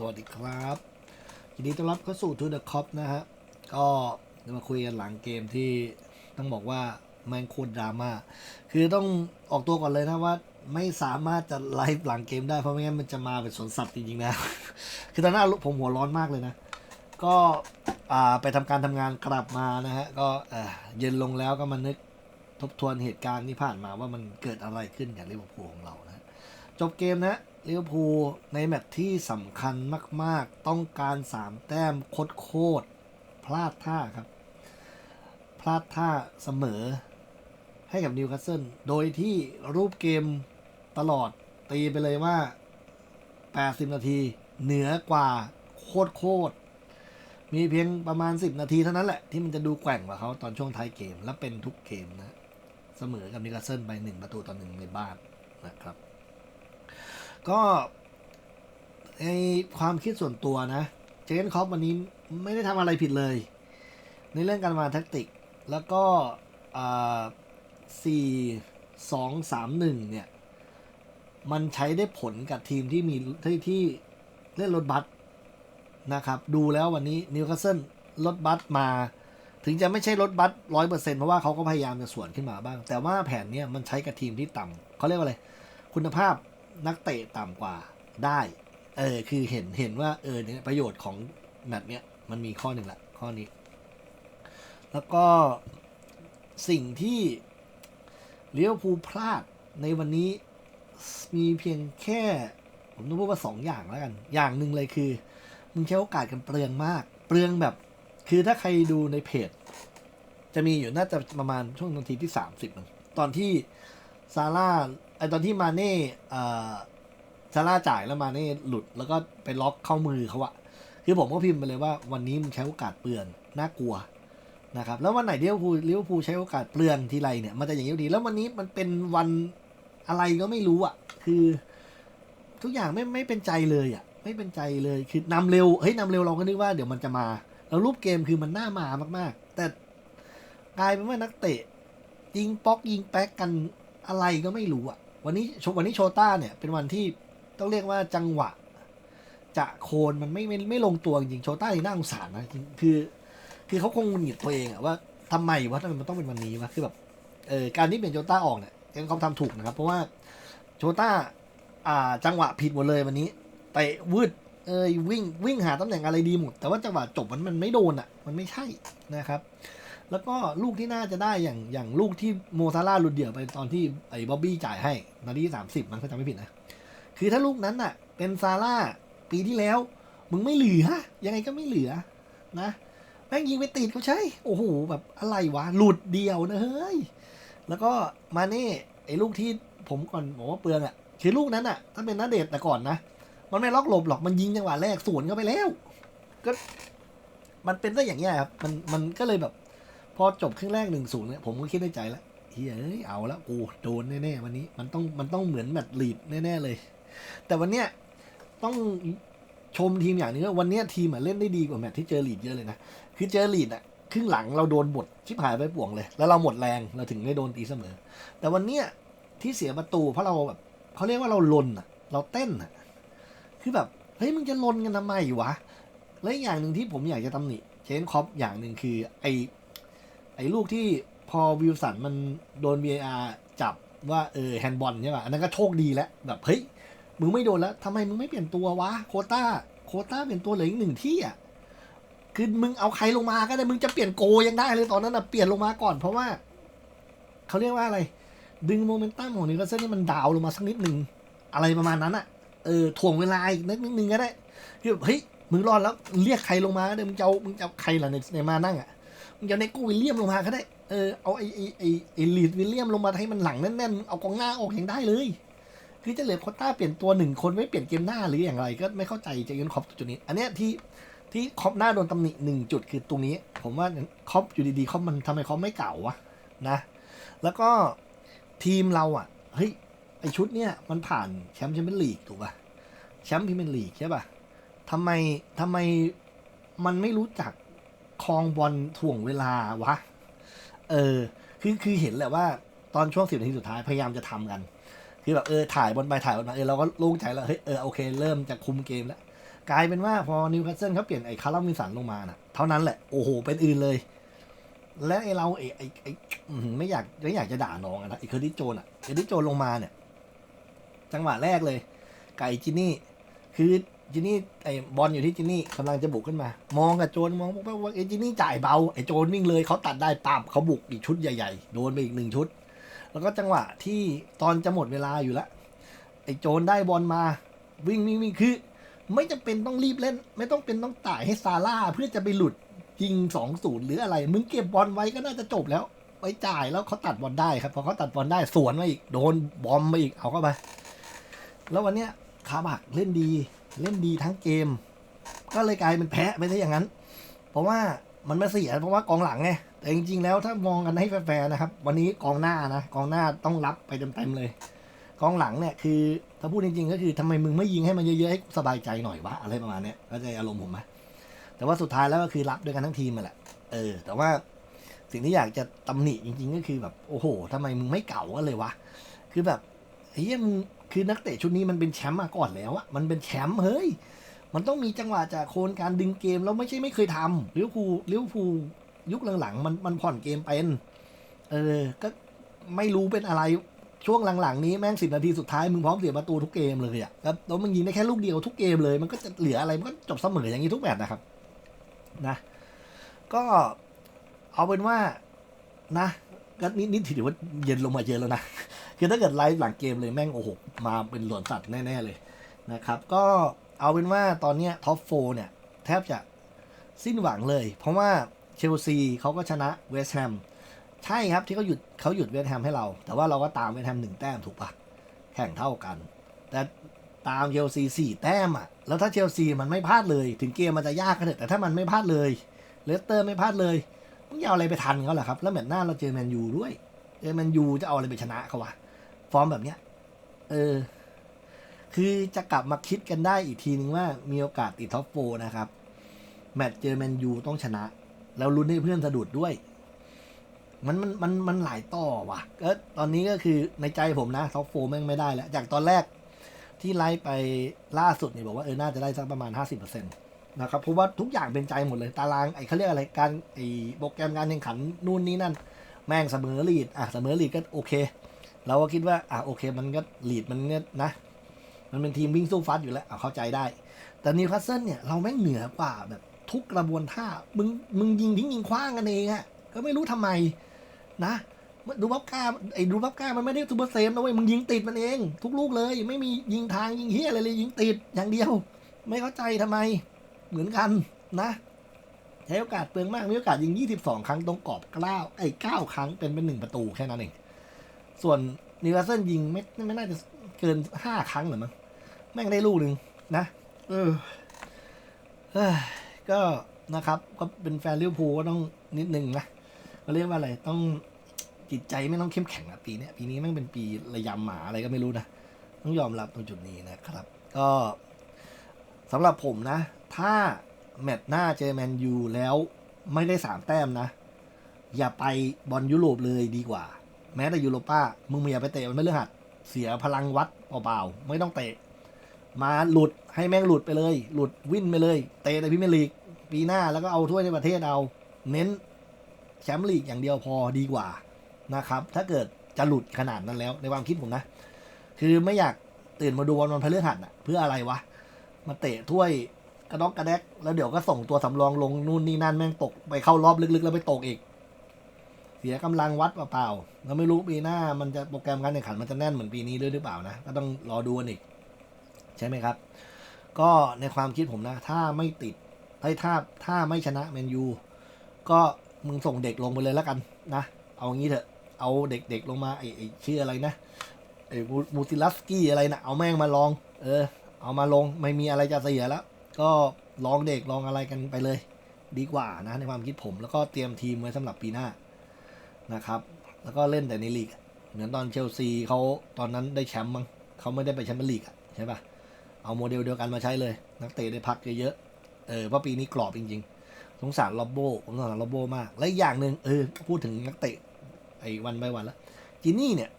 สวัสดีครับยินดีต้อนรับเข้าสู่ To The Cop นะฮะ ก็จะมาคุยกันหลังเกมที่ต้องบอกว่าแม่งโคตรดราม่า คือต้องออกตัวก่อนเลยนะว่าไม่สามารถจะไลฟ์หลังเกมได้เพราะไม่งั้นมันจะมาเป็นสวนสัตว์จริงๆนะ คือตอนหน้าผมหัวร้อนมากเลยนะ ก็ไปทำการทำงานกลับมานะฮะ ก็เอ่อเย็นลงแล้วก็มานึกทบทวนเหตุการณ์ที่ผ่านมาว่ามันเกิดอะไรขึ้นกับลิเวอร์พูลของเรานะ จบเกมนะ ลิเวอร์พูลในแมตช์ที่สำคัญมาก ๆ ต้องการ 3 แต้มโคตรๆพลาดท่าครับ พลาดท่าเสมอ ให้กับนิวคาสเซิลโดยที่รูปเกมตลอดตีไปเลยว่า 80 นาที เหนือกว่าโคตรๆมีเพียงประมาณ 10 นาทีเท่านั้นแหละ ที่มันจะดูแกว่งกว่าเขาตอนช่วงท้ายเกม และเป็นทุกเกมนะ เสมอกับนิวคาสเซิลไป 1 ประตูต่อหนึ่งในบ้านนะครับ ก็ในความคิดส่วนตัวนะ เจนคอปวันนี้ไม่ได้ทำอะไรผิดเลย ในเรื่องการมาแท็กติก แล้วก็สี่สองสามหนึ่งเนี่ย มันใช้ได้ผลกับทีมที่มีที่ที่เล่นรถบัสนะครับ ดูแล้ววันนี้นิวคาสเซิลรถบัสมา ถึงจะไม่ใช่รถบัสร้อยเปอร์เซ็นต์เพราะว่าเขาก็พยายามจะสวนขึ้นมาบ้าง แต่ว่าแผนเนี้ยมันใช้กับทีมที่ต่ำเขาเรียกว่าอะไร คุณภาพ นักเตะต่ำกว่าได้ เออ คือเห็นเห็นว่า เออเนี่ยประโยชน์ของแมตช์เนี้ยมันมีข้อหนึ่งละ ข้อนี้ แล้วก็สิ่งที่เลี้ยวภูพลาดในวันนี้มีเพียงแค่ ผมต้องพูดว่าสองอย่างแล้วกัน อย่างหนึ่งเลยคือ มึงใช้โอกาสกันเปลืองมาก เปลืองแบบ คือถ้าใครดูในเพจ จะมีอยู่น่าจะประมาณช่วงนาทีที่สามสิบตอนที่ซาร่า ไอตอนที่มาเน่เอ่อซาร่าจ่ายแล้วมาเน่หลุดแล้วก็ไปล็อกเข้ามือเขาอะคือผมก็พิมพ์ไปเลยว่าวันนี้มึงใช้โอกาสเปลืองน่ากลัวนะครับแล้ววันไหนเลี้ยวภูเลี้ยวภูใช้โอกาสเปลืองทีไรเนี่ยมันจะอย่างนี้ดีแล้ววันนี้มันเป็นวันอะไรก็ไม่รู้อะคือ ทุกอย่างไม่ไม่เป็นใจเลยอะไม่เป็นใจเลยคือนำเร็วเฮ้ยนำเร็วเราก็นึกว่าเดี๋ยวมันจะมาแล้วรูปเกมคือมันน่ามามาก ๆ แต่กลายเป็นว่านักเตะยิงป๊อกยิงแป๊กกันอะไรก็ไม่รู้อะ วันนี้ชวันนี้โชต้าเนี่ยเป็นวันที่ต้องเรียกว่าจังหวะ จะโคนมันไม่ไม่ไม่ลงตัวจริงโชต้านี่น่าสงสารนะคือ คือเขาคงหงุดหงิดตัวเองอะว่าทำไมวะทำไมมันต้องเป็นวันนี้วะคือแบบเออการที่เปลี่ยนโชต้าออกเนี่ยเขาทำถูกนะครับ เพราะว่าโชต้าอ่าจังหวะผิดหมดเลยวันนี้เตะวืดเอยวิ่งวิ่งหาตำแหน่งอะไรดีหมด แต่ว่าจังหวะจบมันมันไม่โดนอะ มันไม่ใช่นะครับ แล้วก็ลูกที่น่าจะได้อย่างอย่างลูกที่โมซาร่าหลุดเดี่ยวไปตอนที่ไอ้บ๊อบบี้จ่ายให้นาทีสามสิบมันเขาจำไม่ผิดนะ คือถ้าลูกนั้นอะ เป็นซาร่าปีที่แล้ว มึงไม่เหลือ ยังไงก็ไม่เหลือนะแม่งยิงไปติดเขาใช่ โอ้โหแบบอะไรวะ หลุดเดียวนะเฮ้ย แล้วก็มาเน่ไอ้ลูกที่ผมก่อนบอกว่าเปลืองอะคือลูกนั้นอะ ถ้าเป็นนาเดชแต่ก่อนนะ มันไม่ล็อกหลบหรอกมันยิงจังหวะแรกสวนเข้าไปแล้ว ก็ มันเป็นได้อย่างเงี้ยครับมันมันก็เลยแบบ พอจบครึ่งแรกหนึ่งศูนย์เนี่ยผมก็คิดในใจแล้วเฮ้ยเอาแล้วกูโดนแน่ๆวันนี้มันต้องมันต้องเหมือนแมตช์ลีดแน่ๆเลย แต่วันเนี้ยต้องชมทีมอย่างหนึงว่าวันเนี้ยทีมอะเล่นได้ดีกว่าแมตช์ที่เจอลีดเยอะเลยนะคือเจอลีดอะครึ่งหลังเราโดนบดชิบหายไปป่วงเลย แล้วเราหมดแรงเราถึงได้โดนตีเสมอ แต่วันเนี้ยที่เสียประตูเพราะเราแบบเขาเรียกว่าเราลนอะเราเต้นอะคือแบบเฮ้ยมึงจะลนกันทำไมวะและอีกอย่างหนึ่งที่ผมอยากจะตำหนิเชนคอปอย่างหนึ่งคือไอ ไอ้ลูกที่พอวิลสันมันโดน VAR จับว่าเออแฮนด์บอลใช่ป่ะอันนั้นก็โชคดีแล้วแบบเฮ้ยมึงไม่โดนแล้วทำไมมึงไม่เปลี่ยนตัววะโคต้าโคต้าเปลี่ยนตัวเหลืออีกหนึ่งที่อะคือมึงเอาใครลงมาก็ได้มึงจะเปลี่ยนโกยังได้เลยตอนนั้นอะเปลี่ยนลงมาก่อน เพราะว่าเขาเรียกว่าอะไร ดึงโมเมนตัมของนิวคาสเซิลนี่มันดาวลงมาสักนิดหนึ่งอะไรประมาณนั้นอะเออถ่วงเวลาอีกนิดนึงก็ได้คือแบบเฮ้ยมึงรอดแล้วเรียกใครลงมาก็ได้มึงจะเอามึงจะเอาใครล่ะในในมานั่งอะ มึงจะเอาเนก้วิลเลียมลงมาก็ได้ เออเอาไอไอไอไอลีดวิลเลียมลงมาให้มันหลังแน่นๆ เอากองหน้าออกยังได้เลย คือจะเหลือโคต้าเปลี่ยนตัวหนึ่งคนไม่เปลี่ยนเกมหน้าหรืออย่างไร ก็ไม่เข้าใจจอร์เกนคอปจุดนี้ อันเนี้ยที่ที่คอปหน้าโดนตำหนิหนึ่งจุดคือตรงนี้ ผมว่าคอปอยู่ดีๆคอปมันทำไมคอปไม่เก่าวะนะ แล้วก็ทีมเราอะเฮ้ยไอชุดเนี้ยมันผ่านแชมป์แชมเปี้ยนลีกถูกป่ะแชมป์พรีเมียร์ลีกใช่ป่ะทำไมทำไมมันไม่รู้จัก คลองบอลถ่วงเวลาวะ เออ คือคือเห็นแหละว่าตอนช่วงสิบนาทีสุดท้ายพยายามจะทำกัน คือแบบเออถ่ายบอลไปถ่ายบอลมาเออเราก็โล่งใจแล้วเฮ้ยเออโอเคเริ่มจะคุมเกมแล้วกลายเป็นว่าพอนิวคาสเซิลเขาเปลี่ยนไอ้คาร์ลมินสันลงมาน่ะ เท่านั้นแหละโอ้โหเป็นอื่นเลย และไอ้เราไอ้ไอ้ไอ้ไม่อยากไม่อยากจะด่าน้องนะไอ้เคอร์ดิโจนอะเคอร์ดิโจนลงมาเนี่ย จังหวะแรกเลยไก่จินนี่คือ จินนี่ไอ้บอลอยู่ที่จินนี่กำลังจะบุกขึ้นมา มองกับโจนมองว่าไอ้จินนี่จ่ายเบาไอ้โจนวิ่งเลยเขาตัดได้ปั๊บเขาบุกอีกชุดใหญ่ๆโดนไปอีกหนึ่งชุด แล้วก็จังหวะที่ตอนจะหมดเวลาอยู่แล้วไอ้โจนได้บอลมา วิ่งวิ่งวิ่งคือ ไม่จำเป็นต้องรีบเล่น ไม่ต้องเป็นต้องต่ายให้ซาร่าเพื่อจะไปหลุดยิงสองศูนย์หรืออะไร มึงเก็บบอลไว้ก็น่าจะจบแล้วไปจ่ายแล้วเขาตัดบอลได้ครับพอเขาตัดบอลได้สวนมาอีกโดนบอมมาอีกเอาเข้าไปแล้ววันเนี้ยคาบักเล่นดี เล่นดีทั้งเกม ก็เลยกลายเป็นแพ้ไปซะอย่างนั้น เพราะว่ามันไม่เสียเพราะว่ากองหลังไงแต่จริงๆแล้วถ้ามองกันให้แฟร์ๆนะครับ วันนี้กองหน้านะกองหน้าต้องรับไปเต็มๆเลยกองหลังเนี่ยคือถ้าพูดจริงๆ ก็คือทำไมมึงไม่ยิงให้มันเยอะๆให้สบายใจหน่อยวะอะไรประมาณเนี้ยก็จะอารมณ์ผมไหมแต่ว่าสุดท้ายแล้วก็คือรับด้วยกันทั้งทีมมาแหละเออ แต่ว่าสิ่งที่อยากจะตำหนิจริง ๆ ก็คือแบบโอ้โหทำไมมึงไม่เก่ากันเลยวะคือแบบเฮ้ยมึง คือนักเตะชุดนี้มันเป็นแชมป์มาก่อนแล้วอะมันเป็นแชมป์เฮ้ย มันต้องมีจังหวะจากโคนการดึงเกมแล้วไม่ใช่ไม่เคยทำลิเวพูลิวพูลยุคหลังๆมันมันผ่อนเกมเป็นเออ ก็ไม่รู้เป็นอะไรช่วงหลังๆนี้แม่งสิบนาทีสุดท้ายมึงพร้อมเสียประตูทุกเกมเลยอะแล้วแล้วมึงยิงได้แค่ลูกเดียวทุกเกมเลย มันก็จะเหลืออะไรมันก็จบเสมออย่างนี้ทุกแมตช์นะครับ นะ ก็เอาเป็นว่านะก็นี่นี่ถือว่าเย็นลงมาเยอะแล้วนะ คือถ้าเกิดไลฟ์หลังเกมเลยแม่งโอ้โหมาเป็นหลวนสัตว์แน่ ๆ เลยนะครับ ก็เอาเป็นว่าตอนเนี้ยท็อปโฟเนี่ย แทบจะสิ้นหวังเลย เพราะว่าเชลซีเขาก็ชนะเวสต์แฮมใช่ครับที่เขาหยุดเขาหยุดเวสต์แฮมให้เรา แต่ว่าเราก็ตามเวสต์แฮมหนึ่งแต้มถูกปะแข่งเท่ากัน แต่ตามเชลซีสี่แต้มอะแล้วถ้าเชลซีมันไม่พลาดเลย ถึงเกมมันจะยากก็เถอะแต่ถ้ามันไม่พลาดเลยเลสเตอร์ไม่พลาดเลยมึงจะเอาอะไรไปทันเขาล่ะครับ แล้วแมตช์หน้าเราเจอแมนยูด้วยเจอแมนยูจะเอาอะไรไปชนะเขาวะ ฟอร์มแบบเนี้ย เออ คือจะกลับมาคิดกันได้อีกทีนึงว่ามีโอกาสติดท็อปโฟนะครับ แมตช์เจอแมนยูต้องชนะ แล้วลุ้นให้เพื่อนสะดุดด้วย มันมันมันมันหลายต่อว่ะก็ตอนนี้ก็คือในใจผมนะท็อปโฟแม่งไม่ได้แล้ว จากตอนแรกที่ไล่ไปล่าสุดเนี่ยบอกว่าเออน่าจะได้สักประมาณ 50%นะครับเพราะว่าทุกอย่างเป็นใจหมดเลยตารางไอ้เขาเรียกอะไรการไอ้โปรแกรมการแข่งขันนู่นนี่นั่น แม่งเสมอลีดอะเสมอลีดก็โอเค เราก็คิดว่าอะโอเค มันก็ลีดมันเนี่ยนะ มันเป็นทีมวิ่งสู้ฟัดอยู่แล้วอะเข้าใจได้ แต่นิวคาสเซิลเนี่ย เราแม่งเหนือกว่าแบบทุกกระบวนท่า มึง มึงยิงทิ้งยิงคว้างกันเองอะก็ไม่รู้ทำไมนะ ดูบับก้าไอ้ดูบับก้ามันไม่ได้ซูเปอร์เซฟนะเว้ย มึงยิงติดมันเอง ทุกลูกเลย ไม่มียิงทางยิงเฮียอะไรเลย ยิงติดอย่างเดียว ไม่เข้าใจทำไม เหมือนกันนะใช้โอกาสเปลืองมาก มีโอกาสยิง 22 ครั้งตรงกรอบเก้าไอ้เก้าครั้งเป็นเป็นหนึ่งประตูแค่นั้นเอง ส่วนนิวคาสเซิลยิงไม่ไม่น่าจะเกินห้าครั้งหรือมั้งแม่งได้ลูกหนึ่งนะ เออเอ้ยก็นะครับก็เป็นแฟนลิเวอร์พูลก็ต้องนิดนึงนะเขาเรียกว่าอะไรต้องจิตใจไม่ต้องเข้มแข็งอะปีเนี้ยปีนี้แม่งเป็นปีระยำหมาอะไรก็ไม่รู้นะต้องยอมรับตรงจุดนี้นะครับ ก็สำหรับผมนะ ถ้าแมตช์หน้าเจอแมนยูแล้วไม่ได้สามแต้มนะ อย่าไปบอลยุโรปเลยดีกว่า แม้แต่ยูโรป้ามึงไม่อย่าไปเตะมันไม่เลือหัด เสียพลังวัดเปล่าๆไม่ต้องเตะ มาหลุดให้แม่งหลุดไปเลย หลุดวิ่นไปเลย เตะในพรีเมียร์ลีก ปีหน้าแล้วก็เอาถ้วยในประเทศเอา เน้นแชมป์ลีกอย่างเดียวพอดีกว่านะครับ ถ้าเกิดจะหลุดขนาดนั้นแล้ว ในความคิดผมนะ คือไม่อยากตื่นมาดูวันวันพฤหัสอะ เพื่ออะไรวะ มาเตะถ้วยกระดอกกระแดก แล้วเดี๋ยวก็ส่งตัวสำรองลงนู่นนี่นั่นแม่งตกไปเข้ารอบลึกๆ แล้วไปตกอีก สียกำลังวัดเปล่าๆแล้วไม่รู้ปีหน้ามันจะโปรแกรมการแข่งขันมันจะแน่นเหมือนปีนี้ด้วยหรือเปล่านะ ก็ต้องรอดูกันอีก ใช่ไหมครับ ก็ในความคิดผมนะ ถ้าไม่ติดถ้าถ้าถ้าไม่ชนะแมนยูก็มึงส่งเด็กลงไปเลยแล้วกันนะ เอางี้เถอะ เอาเด็กๆลงมาไอ้ไอ้ชื่ออะไรนะไอ้มูมูติลัสกี้อะไรนะเอาแม่งมาลอง เออ เอามาลงไม่มีอะไรจะเสียแล้ว ก็ลองเด็กลองอะไรกันไปเลย ดีกว่านะในความคิดผมแล้วก็เตรียมทีมไว้สำหรับปีหน้า นะครับ แล้วก็เล่นแต่ในลีกเหมือนตอนเชลซีเขาตอนนั้นได้แชมป์มั้งเขาไม่ได้ไปแชมเปี้ยนลีกอะใช่ปะเอาโมเดลเดียวกันมาใช้เลย นักเตะได้พักเยอะๆเออเพราะปีนี้กรอบจริง ๆ สงสารลอบโบผมสงสารลอบโบมาก และอย่างหนึ่งเออพูดถึงนักเตะไอ้วันไปวันละจินนี่เนี่ย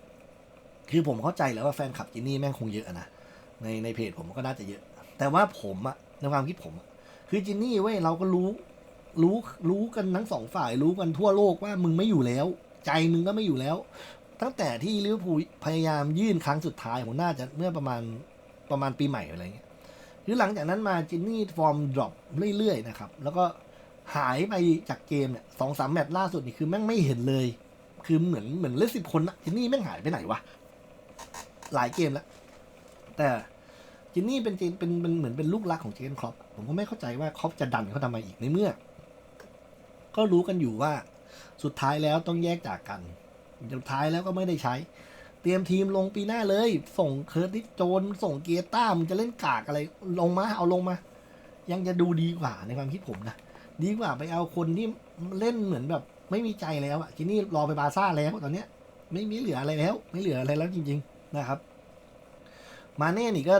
คือผมเข้าใจแล้วว่าแฟนคลับจินนี่แม่งคงเยอะนะในในเพจผมก็น่าจะเยอะ แต่ว่าผมอะในความคิดผมคือจินนี่เว้ยเราก็รู้ รู้รู้กันทั้งสองฝ่ายรู้กันทั่วโลกว่ามึงไม่อยู่แล้ว ใจมึงก็ไม่อยู่แล้ว ตั้งแต่ที่ลิเวอร์พูลพยายามยื่นครั้งสุดท้ายผมน่าจะเมื่อประมาณประมาณปีใหม่อะไรเงี้ยหรือหลังจากนั้นมาจินนี่ฟอร์มดรอปเรื่อยๆนะครับ แล้วก็หายไปจากเกมเนี่ยสองสามแมตช์ล่าสุดนี่คือแม่งไม่เห็นเลย คือเหมือนเหมือนเล่นสิบคนอะจินนี่แม่งหายไปไหนวะหลายเกมแล้ว แต่จินนี่เป็นเจนเป็นเป็นเหมือนเป็นลูกรักของเจนครอปผมก็ไม่เข้าใจว่าครอปจะดันเขาทำไมอีกในเมื่อ ก็รู้กันอยู่ว่า สุดท้ายแล้วต้องแยกจากกัน สุดท้ายแล้วก็ไม่ได้ใช้ เตรียมทีมลงปีหน้าเลย ส่งเคิร์ติสโจน ส่งเกียร์ต้ามึงจะเล่นกากอะไรลงมา เอาลงมา ยังจะดูดีกว่าในความคิดผมนะ ดีกว่าไปเอาคนที่เล่นเหมือนแบบ ไม่มีใจแล้วอะทีนี่รอไปบาซ่าแล้วตอนเนี้ย ไม่มีเหลืออะไรแล้ว ไม่เหลืออะไรแล้วจริง ๆ นะครับ มาเน่นี่ก็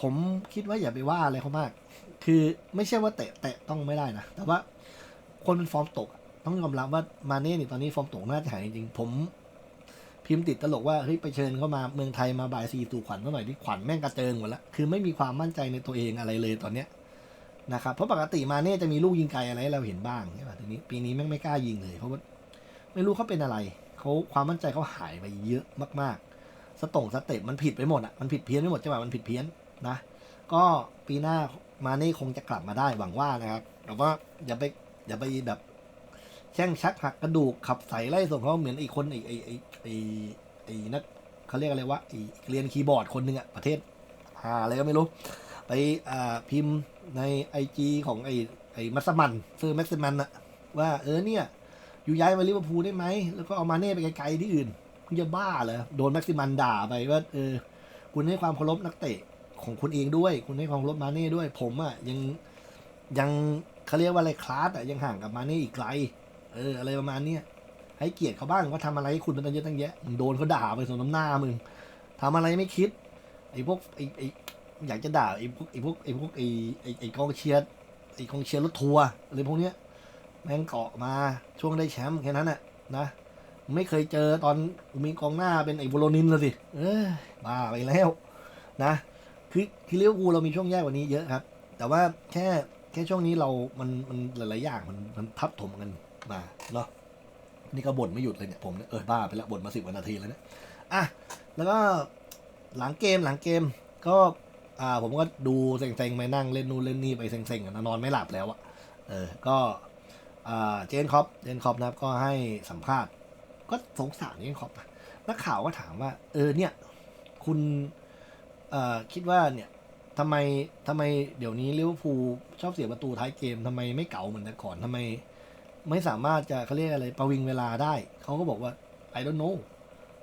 ผมคิดว่าอย่าไปว่าอะไรเขามาก คือไม่ใช่ว่าเตะแตะต้องไม่ได้นะ แต่ว่า คนเป็นฟอร์มตก ต้องยอมรับว่ามาเน่นี่ตอนนี้ฟอร์มตกน่าจะหายจริงผม พิมพ์ติดตลกว่าเฮ้ยไปเชิญเข้ามาเมืองไทยมาบ่ายซีตู่ขวัญเมื่อหน่อยที่ขวัญแม่งกระเจิงหมดแล้วคือไม่มีความมั่นใจในตัวเองอะไรเลยตอนเนี้ยนะครับเพราะปกติมาเน่จะมีลูกยิงไกลอะไรเราเห็นบ้างใช่ป่ะทีนี้ปีนี้แม่งไม่กล้ายิงเลยเพราะว่าไม่รู้เขาเป็นอะไรเขาความมั่นใจเขาหายไปเยอะมากๆ สตงสเต็ปมันผิดไปหมดอะมันผิดเพี้ยนไปหมดจังหวะมันผิดเพี้ยนนะ ก็ปีหน้ามาเน่คงจะกลับมาได้หวังว่านะครับแต่ว่าอย่าไป อย่าไปแบบแช่งชักหักกระดูกขับใส่ไล่ส่งเขาเหมือนไอ้คนไอ้ไอ้ไอ้ไอ้ไอ้นักเขาเรียกอะไรวะไอ้เรียนคีย์บอร์ดคนหนึ่งอะประเทศหาอะไรก็ไม่รู้ ไปอ่าพิมพ์ในไอจีของไอ้ไอ้มัสมันเซอร์แม็กซิมันอะว่าเออเนี่ย อยู่ย้ายมาลิเวอร์พูลได้ไหม แล้วก็เอามาเน่ไปไกลๆที่อื่นคุณจะบ้าเหรอโดนแม็กซิมันด่าไปว่าเออคุณให้ความเคารพนักเตะของคุณเองด้วย คุณให้ความเคารพมาเน่ด้วย ผมอะยังยัง เขาเรียกว่าอะไรคลาสอะยังห่างกับมาเน่อีกไกล เออ อะไรประมาณเนี้ยให้เกียรติเขาบ้างว่าทำอะไรให้คุณเป็นตั้งเยอะตั้งแยะมึงโดนเขาด่าไปสมน้ำหน้ามึงทำอะไรไม่คิดไอ้พวกไอ้ไอ้อยากจะด่าไอ้พวกไอ้พวกไอ้พวกไอ้ไอ้ไอ้กองเชียร์ไอ้กองเชียร์รถทัวร์อะไรพวกเนี้ยแม่งเกาะมาช่วงได้แชมป์แค่นั้นแหละนะไม่เคยเจอตอนมีกองหน้าเป็นไอ้โบโลนินเลยสิเออบ้าไปแล้วนะ คือคือเลี้ยวกูเรามีช่วงแย่กว่านี้เยอะครับ แต่ว่าแค่ แค่ช่วงนี้เรา มันมันหลายๆอย่างมันมันทับถมกันมาเนาะนี่ก็บ่นไม่หยุดเลยเนี่ยผมเนี่ยเออบ้าไปแล้วบ่นมาสิบวันาทีแล้วเนี่ยอะแล้วก็หลังเกมหลังเกมก็อ่าผมก็ดูเซ็งๆไปนั่งเล่นนู่นเล่นนี่ไปเซ็งๆกันนะนอนไม่หลับแล้วอะเออก็อ่าเจนคอปเจนคอปนะครับก็ให้สัมภาษณ์ ก็สงสารเจนคอปนะนักข่าวก็ถามว่า เออเนี่ย คุณเอ่อคิดว่าเนี่ย ทำไมทำไมเดี๋ยวนี้ลิเวอร์พูลชอบเสียประตูท้ายเกมทำไมไม่เก่าเหมือนแต่ก่อนทำไม ไม่สามารถจะเขาเรียกอะไรประวิงเวลาได้ เขาก็บอกว่า I don't know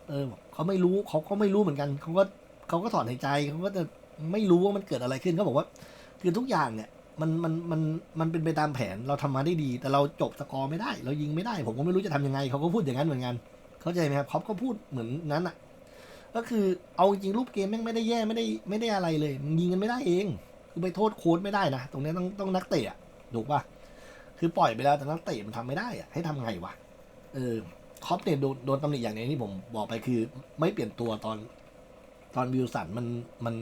เออเขาไม่รู้เขาก็ไม่รู้เหมือนกันเขาก็เขาก็ถอนหายใจเขาก็จะไม่รู้ว่ามันเกิดอะไรขึ้นเขาบอกว่า คือทุกอย่างเนี่ยมันมันมันมันเป็นไปตามแผนเราทำมาได้ดี แต่เราจบสกอร์ไม่ได้ เรายิงไม่ได้ ผมก็ไม่รู้จะทำยังไงเขาก็พูดอย่างนั้นเหมือนกัน เข้าใจไหมครับเขาก็พูดเหมือนนั้นอะ ก็คือเอาจริงรูปเกมแม่งไม่ได้แย่ไม่ได้ไม่ได้อะไรเลยมันยิงกันไม่ได้เองคือไปโทษโค้ดไม่ได้นะตรงนี้ต้องต้องนักเตะถูกปะคือปล่อยไปแล้วแต่นักเตะมันทำไม่ได้อะให้ทำไงวะเออคอปเนี่ยโดนโดนตำหนิอย่างนี้ที่ผมบอกไปคือ ไม่เปลี่ยนตัวตอนตอนวิลสันมันมัน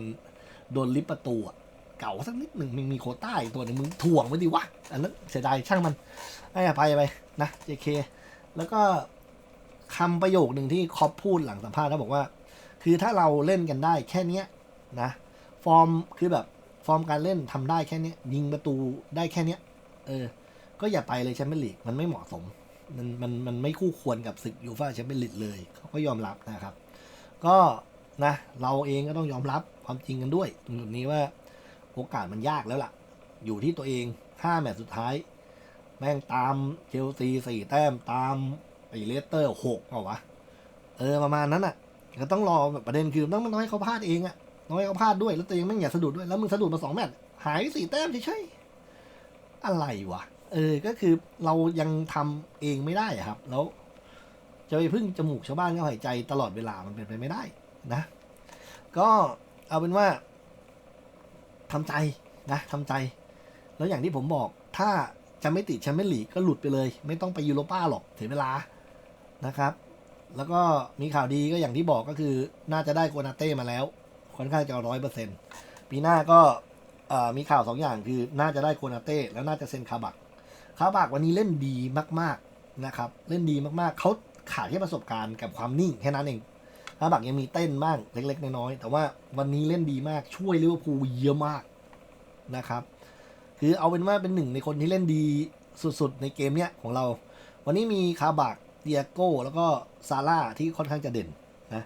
โดนลิฟต์ประตูอะเก่าสักนิดหนึ่งมึงมีโคต้าอีกตัวหนึ่งมึงถ่วงไว้ดิวะอันนั้นเสียดายช่างมันให้อภัยไปนะ JK แล้วก็คำประโยคหนึ่งที่คอปพูดหลังสัมภาษณ์เขาบอกว่า คือถ้าเราเล่นกันได้แค่เนี้ยนะ ฟอร์มคือแบบฟอร์มการเล่นทำได้แค่เนี้ยยิงประตูได้แค่เนี้ย เออ ก็อย่าไปเลยแชมเปี้ยนลีกมันไม่เหมาะสม มันมันมันไม่คู่ควรกับศึกยูฟ่าแชมเปี้ยนลีกเลยเขาก็ยอมรับนะครับ ก็นะเราเองก็ต้องยอมรับความจริงกันด้วย ตรงจุดนี้ว่าโอกาสมันยากแล้วล่ะ อยู่ที่ตัวเองห้าแมตช์สุดท้าย แม่งตามเชลซีสี่แต้มตามไอเลสเตอร์หกเปล่าวะ เออประมาณนั้นอะ ก็ต้องรอแบบประเด็นคือต้องน้อยเขาพลาดเองอะน้อยเขาพลาดด้วยแล้วตัวเองไม่อย่าสะดุดด้วยแล้วมึงสะดุดมาสองแมตช์หายสี่แต้มเฉยๆอะไรวะเออก็คือเรายังทำเองไม่ได้ครับ แล้วจะไปพึ่งจมูกชาวบ้านเขาหายใจตลอดเวลามันเป็นไปไม่ได้นะ ก็เอาเป็นว่าทำใจนะทำใจ แล้วอย่างที่ผมบอกถ้าจะไม่ติดแชมเปี้ยนลีกก็หลุดไปเลย ไม่ต้องไปยูโรป้าหรอกเสียเวลานะครับ แล้วก็มีข่าวดีก็อย่างที่บอกก็คือน่าจะได้โกนาเต้มาแล้ว ค่อนข้างจะร้อยเปอร์เซ็นต์ปีหน้าก็มีข่าวสองอย่างคือน่าจะได้โคนาเต้แล้วน่าจะเซ็นคาบักคาบักวันนี้เล่นดีมาก ๆนะครับ เล่นดีมากๆเขาขาดแค่ประสบการณ์กับความนิ่งแค่นั้นเองคาบักยังมีเต้นบ้างเล็ก ๆ น้อยๆแต่ว่าวันนี้เล่นดีมากช่วยลิเวอร์พูลเยอะมากนะครับ คือเอาเป็นว่าเป็นหนึ่งในคนที่เล่นดีสุดๆ ในเกมเนี้ยของเรา วันนี้มีคาบัก เดียโก้แล้วก็ซาร่าที่ค่อนข้างจะเด่นนะ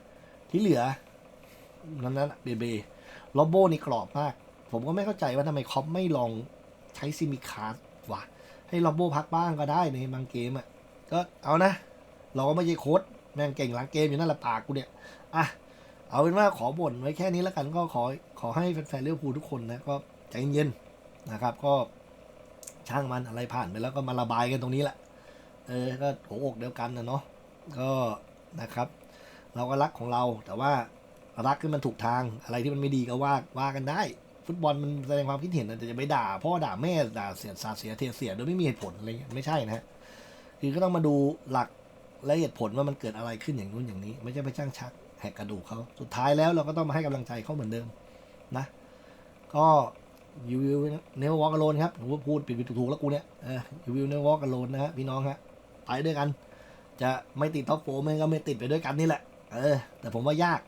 ที่เหลือ นั้นนั้นเบเบโรโบนี่กรอบมาก ผมก็ไม่เข้าใจว่าทำไมคอปไม่ลองใช้ซิมิคาร์วะให้โรโบพักบ้างก็ได้ในบางเกมอะก็เอานะ เราก็ไม่ใช่โค้ดแม่งเก่งหลังเกมอยู่นั่นแหละปากกูเนี่ยอะเอาเป็นว่าขอบ่นไว้แค่นี้แล้วกันก็ขอขอให้แฟนๆเลี้ยวภูทุกคนนะก็ใจเย็นๆนะครับก็ช่างมันอะไรผ่านไปแล้วก็มาระบายกันตรงนี้แหละ เออก็หัวอกเดียวกันนะเนาะก็นะครับ เราก็รักของเราแต่ว่ารักที่มันถูกทางอะไรที่มันไม่ดีก็ว่าว่ากันได้ ฟุตบอลมันแสดงความคิดเห็นนะแต่จะไปด่าพ่อด่าแม่ด่าเสียสาเสียเทเสียโดยไม่มีเหตุผลอะไรเงี้ยไม่ใช่นะฮะคือก็ต้องมาดูหลักและเหตุผลว่ามันเกิดอะไรขึ้นอย่างนู้นอย่างนี้ ไม่ใช่ไปจ้างชักแหกกระดูกเขาสุดท้ายแล้วเราก็ต้องมาให้กำลังใจเขาเหมือนเดิมนะ ก็ยูวิวเนวอล์กอโลนครับผมว่าพูดผิดๆถูกๆแล้วกูเนี่ยเออยูวิวเนวอล์กอโลนนะฮะพี่น้องฮะ ไปด้วยกัน จะไม่ติดท็อปโฟมันก็ไม่ติดไปด้วยกันนี่แหละ เออ แต่ผมว่ายาก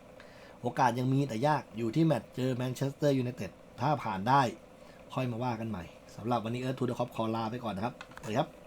โอกาสยังมีแต่ยากอยู่ที่แมตช์เจอแมนเชสเตอร์ยูไนเต็ดถ้าผ่านได้ ค่อยมาว่ากันใหม่สำหรับวันนี้เอิร์ธทูเดอะคอปคอลาไปก่อนนะครับสวัสดีครับ